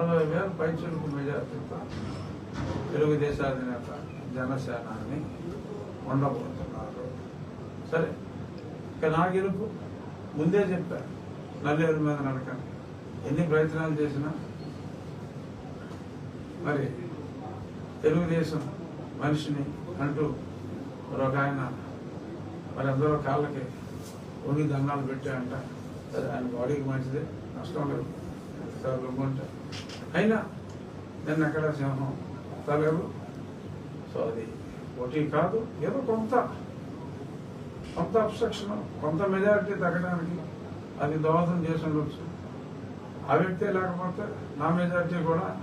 అరవై వేల పైచులకు మెజార్టీతో తెలుగుదేశం అధినేత జనసేనాన్ని ఉండబోతున్నారు. సరే ఇక నా గెలుపు ముందే చెప్పారు నల్లేరు మీద నడకండి. ఎన్ని ప్రయత్నాలు చేసినా మరి తెలుగుదేశం మనిషిని అంటూ మరి ఒక ఆయన మరి అందరూ కాళ్ళకి ఒంగి దండాలు పెట్టాయంట. సరే ఆయన బాడీకి మంచిదే నష్టం లేదు. చదువుకుంటే. అయినా నిన్న ఎక్కడ సింహం? తలేదు సో అది పోటీ కాదు ఏదో కొంత. కొంత అబ్స్ట్రక్షన్ కొంత మెజారిటీ తగ్గడానికి అది దోహదం చేసి ఉండొచ్చు. ఆ వ్యక్తే లేకపోతే నా మెజారిటీ కూడా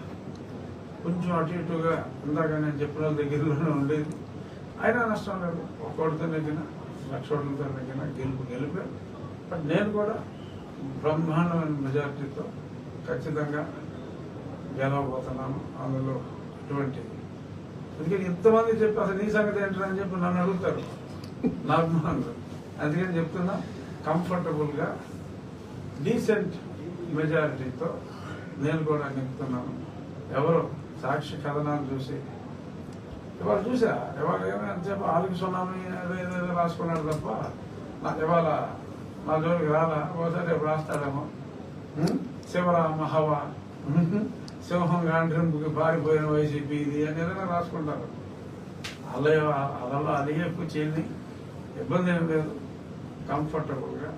కొంచెం అటు ఇటుగా ఇందాక నేను చెప్పిన వాళ్ళ దగ్గరలోనే ఉండేది. అయినా నష్టం లేదు. ఒక్కోటితో నెగ్గిన లక్ష ఓట్లతో నెగ్గిన గెలుపు గెలిపే. బట్ నేను కూడా బ్రహ్మాండమైన మెజారిటీతో ఖచ్చితంగా గెలవబోతున్నాను అందులో ఎటువంటి ఎందుకంటే ఇంతమంది చెప్పి అసలు నీ సంగతి ఏంటని చెప్పి నన్ను అడుగుతారు. నా అభిమానులు. అందుకని చెప్తున్నా కంఫర్టబుల్గా డీసెంట్ మెజారిటీతో నేను కూడా నింపుతున్నాను. ఎవరు సాక్షి కథనాలు చూసి ఇవాళ చూసా ఇవాళ ఏమైనా చెప్ప ఆలుకి ఏదో ఏదో ఏదో రాసుకున్నాడు తప్ప నాకు ఇవాళ నా జోలికి రాలా ఒకసారి రేపు రాస్తాడేమో. ఉం? శివరామ హవ ఉహు. సింహం గాండ్రింపుకి పారిపోయిన వైసీపీ ఇది అని ఏదైనా రాసుకుంటారు అలా అలా అలిగే చేయని ఇబ్బంది ఏం లేదు కంఫర్టబుల్గా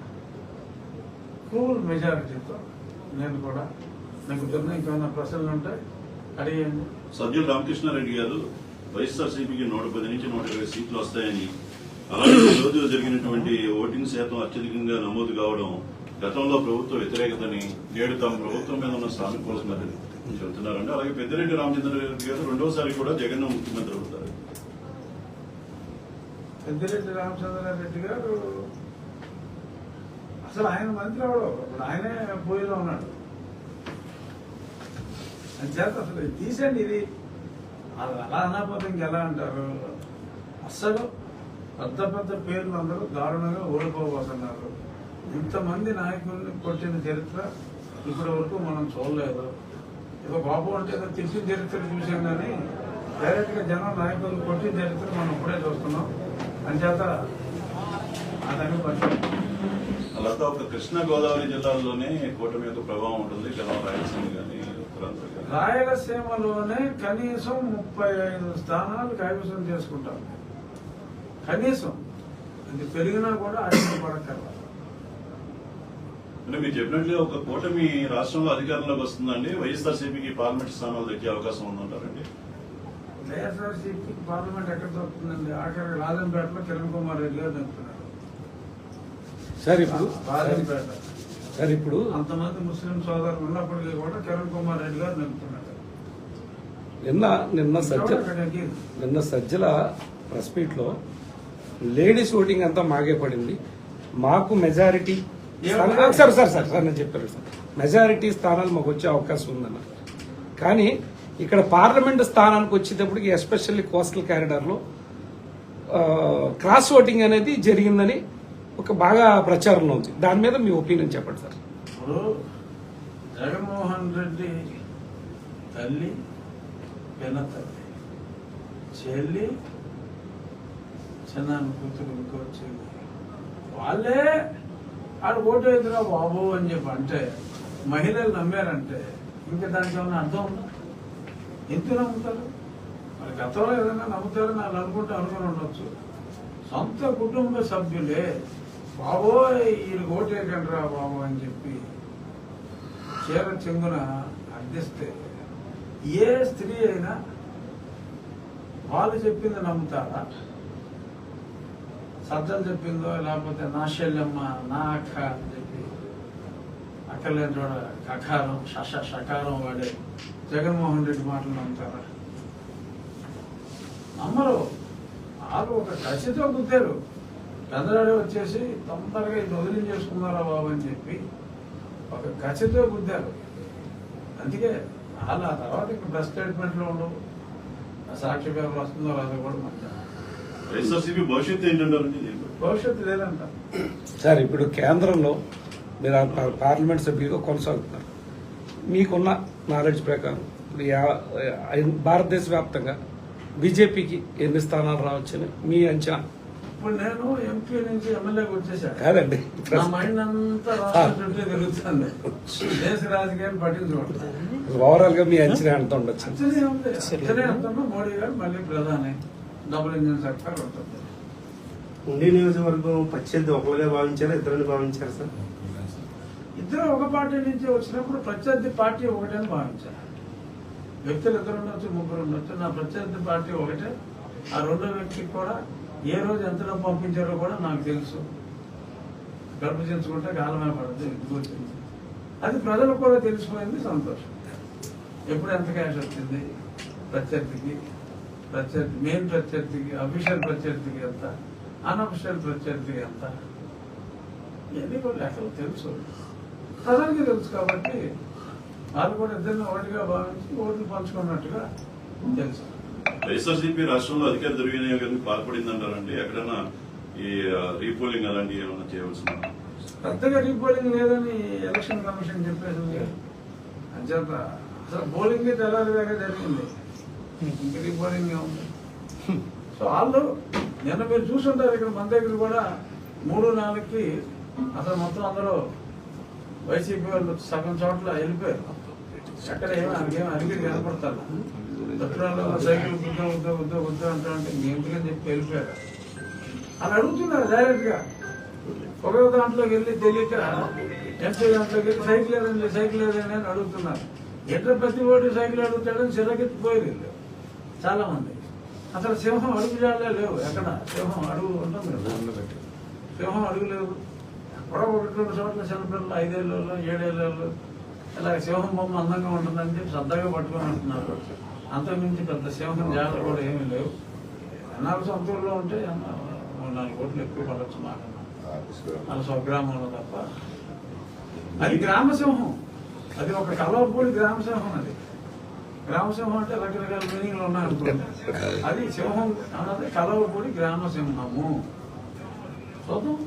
కూల్ మెజారిటీతో నేను కూడా మీకు తెలియదు ఇంకేమైనా ప్రశ్నలు ఉంటాయి అడిగేయండి సభ్యులు రామకృష్ణారెడ్డి గారు వైఎస్ఆర్సీపీకి నూట పది నుంచి నూట ఇరవై సీట్లు వస్తాయని అలాగే ఈ రోజు జరిగినటువంటి ఓటింగ్ శాతం అత్యధికంగా నమోదు కావడం గతంలో ప్రభుత్వ వ్యతిరేకతని నేడు తమ ప్రభుత్వం మీద ఉన్న సానుకూలతని చెబుతున్నారండి. అలాగే పెద్దిరెడ్డి రామచంద్రారెడ్డి గారు రెండోసారి కూడా జగన్ ముఖ్యమంత్రి అవుతారు. పెద్దిరెడ్డి రామచంద్రారెడ్డి గారు అసలు ఆయన మంత్రి అవడం ఇప్పుడు ఆయనే పోయిలో ఉన్నాడు. అని చేత అసలు ఇది తీసేయండి ఇది. అలా అనకపోతే ఇంకెలా అంటారు? అస్సలు పెద్ద పెద్ద పేర్లు అందరూ దారుణంగా ఓడిపోబోతున్నారు. ఇంతమంది నాయకుల్ని కొట్టిన చరిత్ర ఇప్పటి వరకు మనం చూడలేదు. ఏదో కోపం అంటే తెలిసిన చరిత్ర చూసాం కానీ డైరెక్ట్గా జనం నాయకులు కొట్టిన చరిత్ర మనం ఇప్పుడే చూస్తున్నాం. అంచేత పట్టింది అలాగే ఒక కృష్ణా గోదావరి జిల్లాల్లోనే కూటమి యొక్క ప్రభావం ఉంటుంది. గతం రాయలసీమ కానీ రాయలసీమలోనే కనీసం ముప్పై ఐదు స్థానాలు కైవసం చేసుకుంటాం. కనీసం. ఇది పెరిగినా కూడా అడిగిన పడక్కర్లా అంటే మీరు చెప్పినట్లే ఒక కూటమి రాష్ట్రంలో అధికారంలోకి వస్తుందండి. వైఎస్ఆర్సీపీకి పార్లమెంట్ స్థానాలు దక్కే అవకాశం ఉందంటారండి? వైఎస్ఆర్సీపీ పార్లమెంట్ ఎక్కడ దొరుకుతుందండి ఆఖరి రాజంపేటలో కిరణ్ కుమార్ రెడ్డి గారు చెప్తున్నారు సార్ ఇప్పుడు రాజంపేట. సార్ ఇప్పుడు అంతమంది ముస్లిం సోదరులు ఉన్నప్పటికీ కూడా కిరణ్ కుమార్ రెడ్డి గారు నింపుతున్నారు నిన్న నిన్న సజ్జల. నిన్న సజ్జల ప్రెస్ మీట్లో లేడీస్ ఓటింగ్ అంతా మాగే పడింది. మాకు majority? Sir sir sir sir నేను చెప్పాను సార్. మెజారిటీ స్థానాలు మాకు వచ్చే అవకాశం ఉందన్నారు. కానీ ఇక్కడ పార్లమెంట్ స్థానానికి వచ్చేటప్పటికి ఎస్పెషల్లీ కోస్టల్ కారిడార్లో క్రాస్ ఓటింగ్ అనేది జరిగిందని ఒక బాగా ప్రచారంలో ఉంది. దాని మీద మీ ఒపీనియన్ చెప్పండి సార్. ఇప్పుడు జగన్మోహన్ రెడ్డి తల్లి పిన్న తల్లి చెల్లి చిన్న కూతురు ఇంకో వాళ్ళే ఆడు ఓటు వేద్దురా బాబు అని చెప్పి అంటే మహిళలు నమ్మారంటే ఇంకా దానికి ఏమైనా అర్థం ఉందా? ఎందుకు నమ్ముతారు? మరి గతంలో ఏదైనా నమ్ముతారని వాళ్ళు అనుకుంటే అనుకుని ఉండొచ్చు. సొంత కుటుంబ సభ్యులే బాబోయ్ ఈయన ఓటేకండి రా బాబు అని చెప్పి చీర చెంగున అర్థిస్తే ఏ స్త్రీ అయినా వాళ్ళు చెప్పింది నమ్ముతారా? సజ్జలు చెప్పిందో లేకపోతే నా శల్యమ్మ నా అక్క అని చెప్పి అక్కర్లేని చోట కకారం శశ షకారం వాడే జగన్మోహన్ రెడ్డి మాటలు నమ్ముతారా? నమ్మరు. వాళ్ళు ఒక కసితో గుద్దారు. పెద్దరాడు వచ్చేసి తొందరగా ఇది వదిలించేసుకున్నారా బాబు అని చెప్పి ఒక కసితో గుద్దారు. అందుకే వాళ్ళు ఆ తర్వాత ఇంకా బెస్ట్ స్టేట్మెంట్లో ఉండవు ఆ సాక్షి పేపర్ వస్తుందో రాదో కూడా మనకు వైఎస్ఆర్సీపీ భవిష్యత్తు ఏంటంటారండి? భవిష్యత్తు లేదంట. సార్ ఇప్పుడు కేంద్రంలో మీరు పార్లమెంట్ సభ్యులుగా కొనసాగుతున్నారు. మీకున్న నాలెడ్జ్ ప్రకారం ఇప్పుడు భారతదేశ వ్యాప్తంగా బీజేపీకి ఎన్ని స్థానాలు రావచ్చని మీ అంచనా? ఇప్పుడు నేను ఎంపీ నుంచి ఎమ్మెల్యేకి వచ్చేసాను కాదండి. నా మైండ్ అంతా రాష్ట్రం చుట్టూ తిరుగుతుంది. దేశ రాజకీయాన్ని పట్టించుకుంటాను ఓవరాల్గా మీ అంచనా ఎంత ఉండొచ్చు? మోడీ గారు మళ్ళీ ప్రధాని. డబుల్ ఇంజిన్ సర్కార్ ఉంటుంది ఉండి నియోజకవర్గం ప్రత్యర్థి ఒకరుగా భావించారా ఇద్దరిని భావించారు సార్? ఇద్దరు ఒక పార్టీ నుంచి వచ్చినప్పుడు ప్రత్యర్థి పార్టీ ఒకటని భావించారు. వ్యక్తులు ఇద్దరు ఉండొచ్చు ముగ్గురు ఉండొచ్చు. నా ప్రత్యర్థి పార్టీ ఒకటే. ఆ రెండో వ్యక్తికి కూడా ఏ రోజు ఎంత డబ్బు పంపించారో కూడా నాకు తెలుసు. గర్భజించుకుంటే కాలమే పడదు ఇంటికి వచ్చింది? అది ప్రజలకు కూడా తెలిసిపోయింది సంతోషం. ఎప్పుడు ఎంత క్యాష్ వచ్చింది ప్రత్యర్థికి? ప్రత్యర్థి మెయిన్ ప్రత్యర్థికి అఫీషియల్ ప్రత్యర్థికి ఎంత అన్అఫీషియల్ ప్రత్యర్థికి ఎంత? ఇవన్నీ కూడా లెక్కలు తెలుసు. ప్రజలకి తెలుసు కాబట్టి వాళ్ళు కూడా ఇద్దరిని ఒకటిగా భావించి ఓట్లు పంచుకున్నట్టుగా తెలుసు. వైఎస్ఆర్సీపీ రాష్ట్రంలో అధికార దుర్వినియోగానికి పాల్పడిందంటారండి? ఎక్కడన్నా ఈ రీపోలింగ్ అలాంటివి ఏమైనా చేయవలసిన పెద్దగా రీపోలింగ్ లేదని ఎలక్షన్ కమిషన్ చెప్పేసింది. అంచేత అసలు పోలింగ్ తెల్లారిదాకా జరిగింది? ఇంక రీపోలింగ్ ఉంది సో వాళ్ళు నిన్న మీరు చూసుంటారు ఇక్కడ మన దగ్గర కూడా మూడు నాలుగుకి అసలు మొత్తం అందరూ వైసీపీ వాళ్ళు సగం చోట్ల వెళ్ళిపోయారు. ఎక్కడ ఏమో అడిగేమో అడిగి కనపడతారు సైకిల్ గుద్ద గుద్ద గుద్ద గుద్ద అంటా అంటే ఎందుకని చెప్పి వెళ్ళిపోయారు. అని అడుగుతున్నారు డైరెక్ట్గా ఒక్కొక్క దాంట్లోకి వెళ్ళి తెలియక ఎంపీ దాంట్లోకి వెళ్ళి సైకిల్ ఏదండి సైకిల్ ఏదండి అని అడుగుతున్నారు. ఎట్లా ప్రతి ఓటు సైకిల్ అడుగుతాడని సిరకెత్తిపోయి వీళ్ళు చాలా మంది. అసలు సింహం అడుగు జాడలే లేవు ఎక్కడ? సింహం అడుగు ఉంటుంది కదా. సింహం అడుగు లేవు. ఎక్కడో ఒకటి రెండు చోట్ల చిన్నపిల్లలు ఐదేళ్ళు ఏడేళ్ళు ఇలా సింహం బొమ్మ అందంగా ఉంటుందని చెప్పి శ్రద్ధగా పట్టుకొని అంటున్నారు అంతకుమించి పెద్ద సింహం జాడలు కూడా ఏమీ లేవు. ఎన్నాళ్ళు సొంత ఊళ్ళో ఉంటే నాలుగు కోట్లు ఎక్కువ పడవచ్చు మాకన్నా మన స్వగ్రామంలో తప్ప. అది గ్రామసింహం అది ఒక కలవపూడి గ్రామసింహం అది. గ్రామసింహం అంటే రకరకాల మీనింగ్లు ఉన్నాయనుకోండి అది సింహం అన్నది కలవపూడి గ్రామసింహము. చూద్దాం